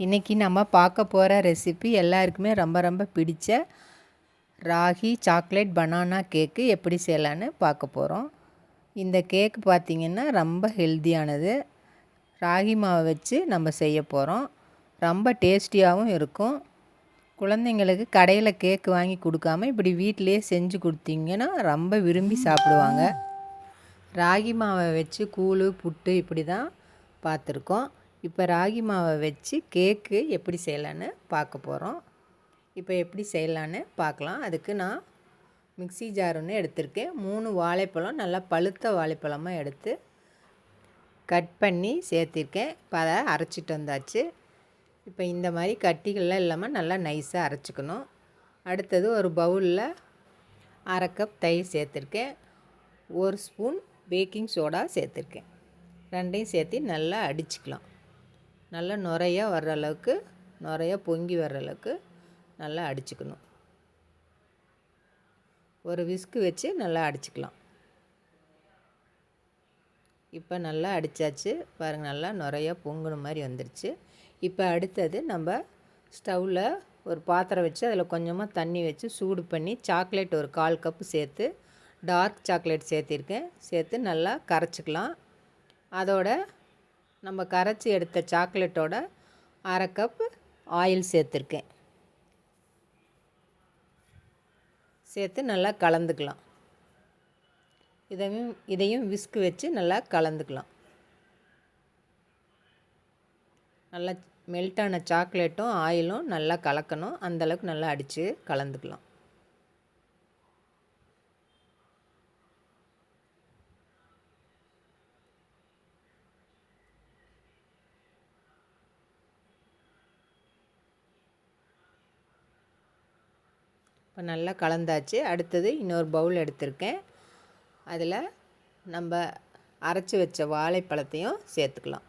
இன்றைக்கி நம்ம பார்க்க போகிற ரெசிபி எல்லாருக்குமே ரொம்ப ரொம்ப பிடிச்ச ராகி சாக்லேட் பனானா கேக்கு எப்படி செய்யலான்னு பார்க்க போகிறோம் இந்த கேக்கு பார்த்திங்கன்னா ரொம்ப ஹெல்த்தியானது ராகி மாவை வச்சு நம்ம செய்ய போகிறோம் ரொம்ப டேஸ்டியாகவும் இருக்கும். குழந்தைங்களுக்கு கடையில் கேக்கு வாங்கி கொடுக்காம இப்படி வீட்டிலேயே செஞ்சு கொடுத்தீங்கன்னா ரொம்ப விரும்பி சாப்பிடுவாங்க. ராகி மாவை வச்சு கூழ் புட்டு இப்படி தான் பார்த்துருக்கோம். இப்போ ராகி மாவை வச்சு கேக்கு எப்படி செய்யலான்னு பார்க்க போகிறோம். இப்போ எப்படி செய்யலான்னு பார்க்கலாம். அதுக்கு நான் மிக்சி ஜார் ஒன்று எடுத்திருக்கேன். மூணு வாழைப்பழம் நல்லா பழுத்த வாழைப்பழமாக எடுத்து கட் பண்ணி சேர்த்திருக்கேன். இப்போ அதை அரைச்சிட்டு வந்தாச்சு. இப்போ இந்த மாதிரி கட்டிகள்லாம் இல்லாமல் நல்லா நைஸாக அரைச்சிக்கணும். அடுத்தது ஒரு பவுலில் அரை கப் தயிர் சேர்த்துருக்கேன். ஒரு ஸ்பூன் பேக்கிங் சோடா சேர்த்துருக்கேன். ரெண்டையும் சேர்த்து நல்லா அடிச்சுக்கலாம். நல்லா நுறையாக வர்ற அளவுக்கு நுறையா பொங்கி வர்ற அளவுக்கு நல்லா அடிச்சுக்கணும். ஒரு விஸ்கு வச்சு நல்லா அடிச்சுக்கலாம். இப்போ நல்லா அடித்தாச்சு பாருங்கள் நல்லா நுறையா பொங்குன மாதிரி வந்துருச்சு. இப்போ அடுத்தது நம்ம ஸ்டவ்வில் ஒரு பாத்திரம் வச்சு அதில் கொஞ்சமாக தண்ணி வச்சு சூடு பண்ணி சாக்லேட் ஒரு கால் கப்பு சேர்த்து டார்க் சாக்லேட் சேர்த்திருக்கேன். சேர்த்து நல்லா கரைச்சிக்கலாம். அதோட நம்ம கரைச்சி எடுத்த சாக்லேட்டோட அரை கப் ஆயில் சேர்த்துருக்கேன். சேர்த்து நல்லா கலந்துக்கலாம். இதையும் இதையும் விஸ்கு வச்சு நல்லா கலந்துக்கலாம். நல்லா மெல்ட்டான சாக்லேட்டும் ஆயிலும் நல்லா கலக்கணும். அந்தளவுக்கு நல்லா அடித்து கலந்துக்கலாம். இப்போ நல்லா கலந்தாச்சு. அடுத்தது இன்னொரு பவுல் எடுத்திருக்கேன். அதில் நம்ம அரைச்சி வச்ச வாழைப்பழத்தையும் சேர்த்துக்கலாம்.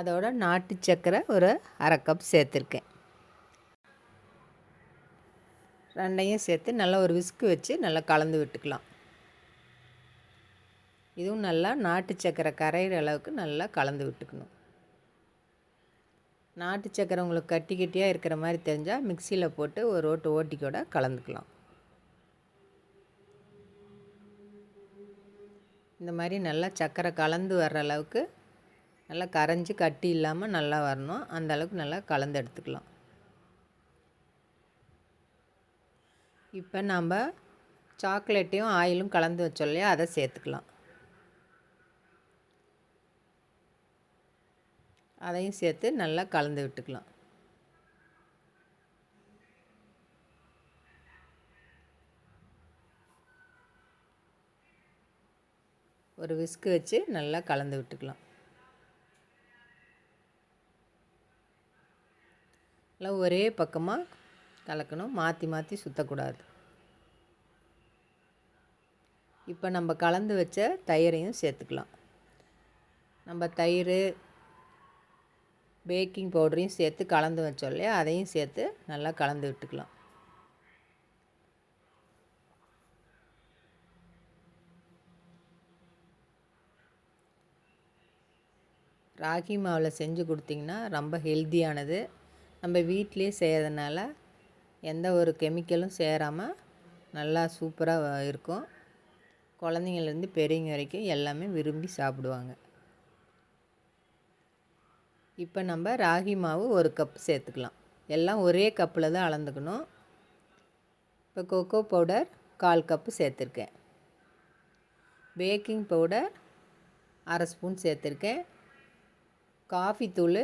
அதோட நாட்டு சக்கரை ஒரு அரை கப் சேர்த்துருக்கேன். ரெண்டையும் சேர்த்து நல்லா ஒரு விஸ்கு வச்சு நல்லா கலந்து விட்டுக்கலாம். இதுவும் நல்லா நாட்டு சக்கரை கரையிற அளவுக்கு நல்லா கலந்து விட்டுக்கணும். நாட்டு சக்கரை உங்களுக்கு கட்டி கட்டியாக இருக்கிற மாதிரி தெரிஞ்சால் மிக்சியில் போட்டு ஒரு ஓட்டு ஓட்டிக்கூட கலந்துக்கலாம். இந்த மாதிரி நல்லா சக்கரை கலந்து வர்ற அளவுக்கு நல்லா கரைஞ்சி கட்டி இல்லாமல் நல்லா வரணும். அந்த அளவுக்கு நல்லா கலந்து எடுத்துக்கலாம். இப்போ நம்ம சாக்லேட்டையும் ஆயிலும் கலந்து வச்சோம் இல்லையா? அதை சேர்த்துக்கலாம். அதையும் சேர்த்து நல்லா கலந்து விட்டுக்கலாம். ஒரு விஸ்கு வச்சு நல்லா கலந்து விட்டுக்கலாம். எல்லாம் ஒரே பக்கமாக கலக்கணும். மாற்றி மாற்றி சுற்றக்கூடாது இப்போ நம்ம கலந்து வச்ச தயிரையும் சேர்த்துக்கலாம். நம்ம தயிர் பேக்கிங் பவுடரையும் சேர்த்து கலந்து வச்சோம் இல்லையா? அதையும் சேர்த்து நல்லா கலந்து விட்டுக்கலாம். ராகி மாவில் செஞ்சு கொடுத்திங்கன்னா ரொம்ப ஹெல்த்தியானது. நம்ம வீட்டிலே செய்கிறதுனால எந்த ஒரு கெமிக்கலும் சேராமல் நல்லா சூப்பராக இருக்கும். குழந்தைங்கள்லேருந்து பெரியவங்க வரைக்கும் எல்லாமே விரும்பி சாப்பிடுவாங்க. இப்போ நம்ம ராகி மாவு ஒரு கப் சேர்த்துக்கலாம். எல்லாம் ஒரே கப்பில் தான் அளந்துக்கணும். இப்போ கொக்கோ பவுடர் கால் கப்பு சேர்த்துருக்கேன். பேக்கிங் பவுடர் அரை ஸ்பூன் சேர்த்துருக்கேன். காஃபி தூள்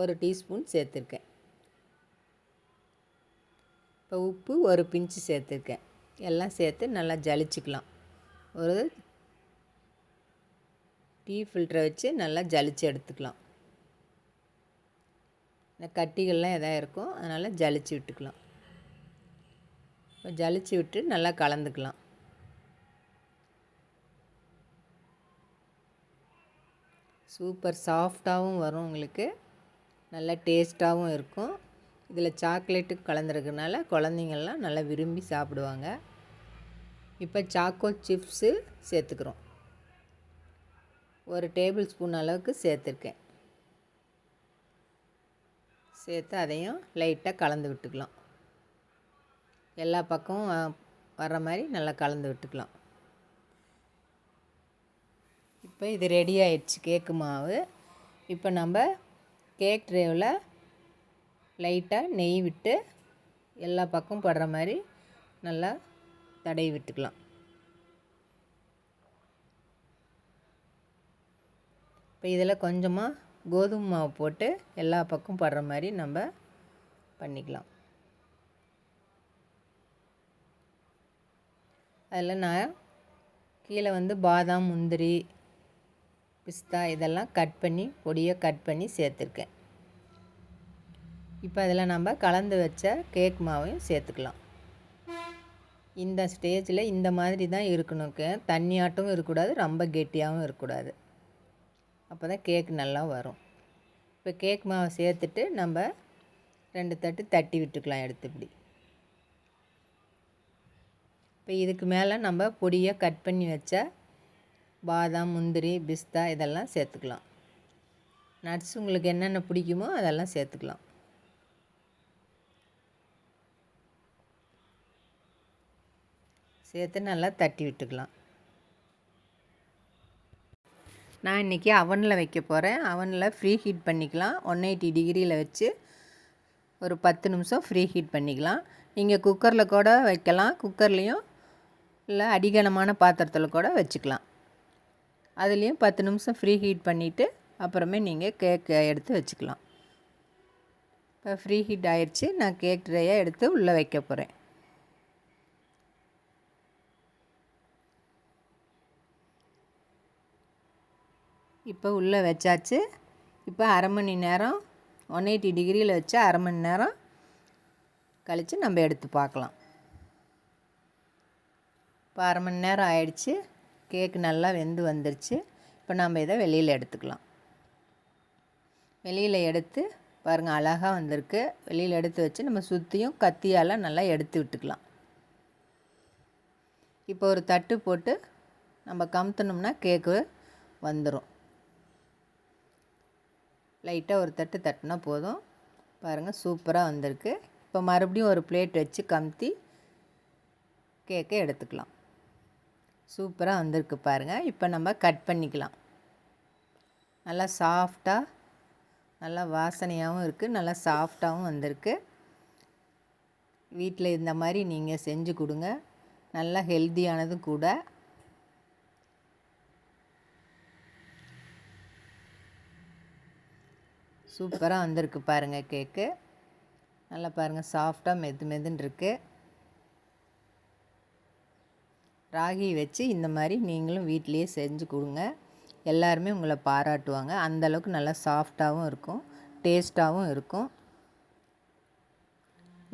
ஒரு டீஸ்பூன் சேர்த்துருக்கேன். இப்போ உப்பு ஒரு பிஞ்சு சேர்த்துருக்கேன். எல்லாம் சேர்த்து நல்லா ஜலிச்சுக்கலாம். ஒரு டீ ஃபில்டரை வச்சு நல்லா ஜலிச்சு எடுத்துக்கலாம். இந்த கட்டிகள்லாம் எதாவது இருக்கும் அதனால் ஜலிச்சு விட்டுக்கலாம். இப்போ ஜலிச்சு விட்டு நல்லா கலந்துக்கலாம். சூப்பர் சாஃப்டாகவும் வரும் உங்களுக்கு. நல்லா டேஸ்ட்டாகவும் இருக்கும். இதில் சாக்லேட்டு கலந்துருக்கனால குழந்தைங்கள்லாம் நல்லா விரும்பி சாப்பிடுவாங்க. இப்போ சாக்கோ சிப்ஸு சேர்த்துக்கிறோம். ஒரு டேபிள் ஸ்பூன் அளவுக்கு சேர்த்துருக்கேன். சேர்த்து அதையும் லைட்டாக கலந்து விட்டுக்கலாம். எல்லா பக்கமும் வர்ற மாதிரி நல்லா கலந்து விட்டுக்கலாம். இப்போ இது ரெடி ஆயிடுச்சு கேக்கு மாவு. இப்போ நம்ம கேக் ட்ரேவில் லைட்டாக நெய் விட்டு எல்லா பக்கம் படுற மாதிரி நல்லா தடவி விட்டுக்கலாம். இப்போ இதில் கொஞ்சமாக கோதுமை மாவு போட்டு எல்லா பக்கம் படுற மாதிரி நம்ம பண்ணிக்கலாம். அதில் நான் கீழே வந்து பாதாம் முந்திரி பிஸ்தா இதெல்லாம் கட் பண்ணி பொடியை கட் பண்ணி சேர்த்துருக்கேன். இப்போ அதில் நம்ம கலந்து வச்ச கேக் மாவையும் சேர்த்துக்கலாம். இந்த ஸ்டேஜில் இந்த மாதிரி தான் இருக்கணும். தண்ணியாட்டும் இருக்கக்கூடாது ரொம்ப கெட்டியாகவும் இருக்கக்கூடாது. அப்போ தான் கேக் நல்லா வரும். இப்போ கேக் மாவை சேர்த்துட்டு நம்ம ரெண்டு தட்டு தட்டி விட்டுக்கலாம் எடுத்து இப்படி. இப்போ இதுக்கு மேலே நம்ம பொடியை கட் பண்ணி வச்ச பாதாம் முந்திரி பிஸ்தா இதெல்லாம் சேர்த்துக்கலாம். நட்ஸ் உங்களுக்கு என்னென்ன பிடிக்குமோ அதெல்லாம் சேர்த்துக்கலாம். சேர்த்து நல்லா தட்டி விட்டுக்கலாம். நான் இன்றைக்கி அவனில் வைக்க போகிறேன் அவனில் ஃப்ரீ ஹீட் பண்ணிக்கலாம். ஒன் எயிட்டி டிகிரியில் வச்சு ஒரு பத்து நிமிஷம் ஃப்ரீ ஹீட் பண்ணிக்கலாம். நீங்கள் குக்கரில் கூட வைக்கலாம். குக்கர்லேயும் இல்லை அடிகனமான பாத்திரத்தில் கூட வச்சுக்கலாம். அதுலேயும் பத்து நிமிஷம் ஃப்ரீ ஹீட் பண்ணிவிட்டு அப்புறமே நீங்கள் கேக் எடுத்து வச்சுக்கலாம். இப்போ ஃப்ரீ ஹீட் ஆயிடுச்சு நான் கேக் ட்ரேயை எடுத்து உள்ளே வைக்க போகிறேன் இப்போ உள்ளே வச்சாச்சு. இப்போ அரை மணி நேரம் ஒன் எயிட்டி டிகிரியில் வச்சு அரை மணி நேரம் கழித்து நம்ம எடுத்து பார்க்கலாம். இப்போ அரை மணி நேரம் ஆயிடுச்சு. கேக்கு நல்லா வெந்து வந்துருச்சு. இப்போ நம்ம இதை வெளியில் எடுத்துக்கலாம். வெளியில் எடுத்து பாருங்கள் அழகாக வந்திருக்கு. வெளியில் எடுத்து வச்சு நம்ம சுற்றியும் கத்தியால் நல்லா எடுத்து விட்டுக்கலாம். இப்போ ஒரு தட்டு போட்டு நம்ம கமுத்துனோம்னா கேக்கு வந்துடும் லைட்டாக ஒரு தட்டு தட்டினா போதும். பாருங்கள் சூப்பராக வந்திருக்கு. இப்போ மறுபடியும் ஒரு பிளேட் வச்சு கமுத்தி கேக்கை எடுத்துக்கலாம். சூப்பராக வந்திருக்கு பாருங்கள் இப்போ நம்ம கட் பண்ணிக்கலாம். நல்லா சாஃப்டாக நல்லா வாசனையாகவும் இருக்குது நல்லா சாஃப்டாகவும் வந்திருக்கு. வீட்டில் இந்த மாதிரி நீங்கள் செஞ்சு கொடுங்க. நல்லா ஹெல்த்தியானதும் கூட. சூப்பராக வந்திருக்கு பாருங்கள் கேக்கு நல்லா பாருங்கள் சாஃப்டாக மெது மெதுன்னு இருக்குது ராகி வச்சு இந்த மாதிரி நீங்களும் வீட்லேயே செஞ்சு கொடுங்க. எல்லாருமே உங்களை பாராட்டுவாங்க. அந்தளவுக்கு நல்லா சாஃப்டாகவும் இருக்கும் டேஸ்ட்டாகவும் இருக்கும்.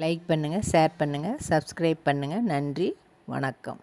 லைக் பண்ணுங்கள் ஷேர் பண்ணுங்கள் சப்ஸ்கிரைப் பண்ணுங்கள் நன்றி வணக்கம்.